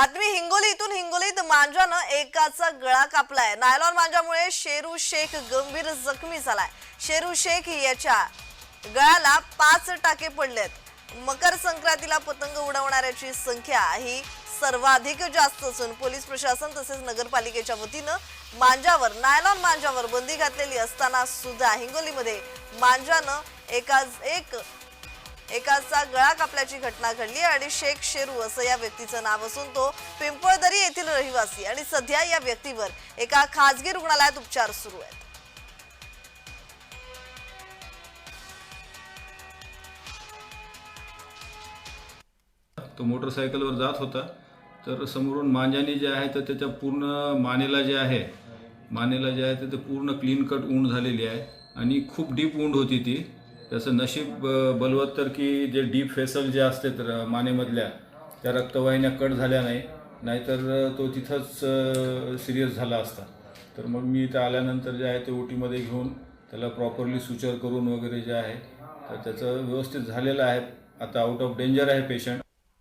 बातमी हिंगोली इथून हिंगोलीत मांजानं एकाचा गळा कापलाय. नायलॉन मांजामुळे शेरू शेख गंभीर जखमी झालाय. शेरू शेख याच्या गळ्याला पाच टाके पडलेत. मकर संक्रांतीला पतंग उडवणाऱ्याची संख्या ही सर्वाधिक जास्त असून पोलीस प्रशासन तसेच नगरपालिकेच्या वतीनं मांजावर नायलॉन मांजावर बंदी घातलेली असताना सुद्धा हिंगोलीमध्ये मांजानं एकाच एक एकाचा गळा कापल्याची घटना घडली आणि शेख शेरू असं या व्यक्तीचं नाव असून तो पिंपळदरी येथील रहिवासी आणि सध्या या व्यक्तीवर एका खासगी रुग्णालयात उपचार सुरू आहेत. तो मोटरसायकलवर जात होता. तर समोरून मांजाने जे आहे तर त्याच्या पूर्ण मानेला जे आहे मानेला जे आहे तर ते पूर्ण क्लीन कट उंड झालेली आहे आणि खूप डीप उंड होती ती. तसं नशीब अ, बलवत्तर की जे डीप फेसल जे असते तर मानेमधल्या त्या रक्तवाहिन्या कट झाल्या नाही नाहीतर तो तिथंच सिरियस झाला असता. तर मग मी इथं आल्यानंतर जे आहे ते ओटीमध्ये घेऊन त्याला प्रॉपरली सुचर करून वगैरे जे आहे तर त्याचं व्यवस्थित झालेलं आहे. आता आउट ऑफ डेंजर आहे पेशंट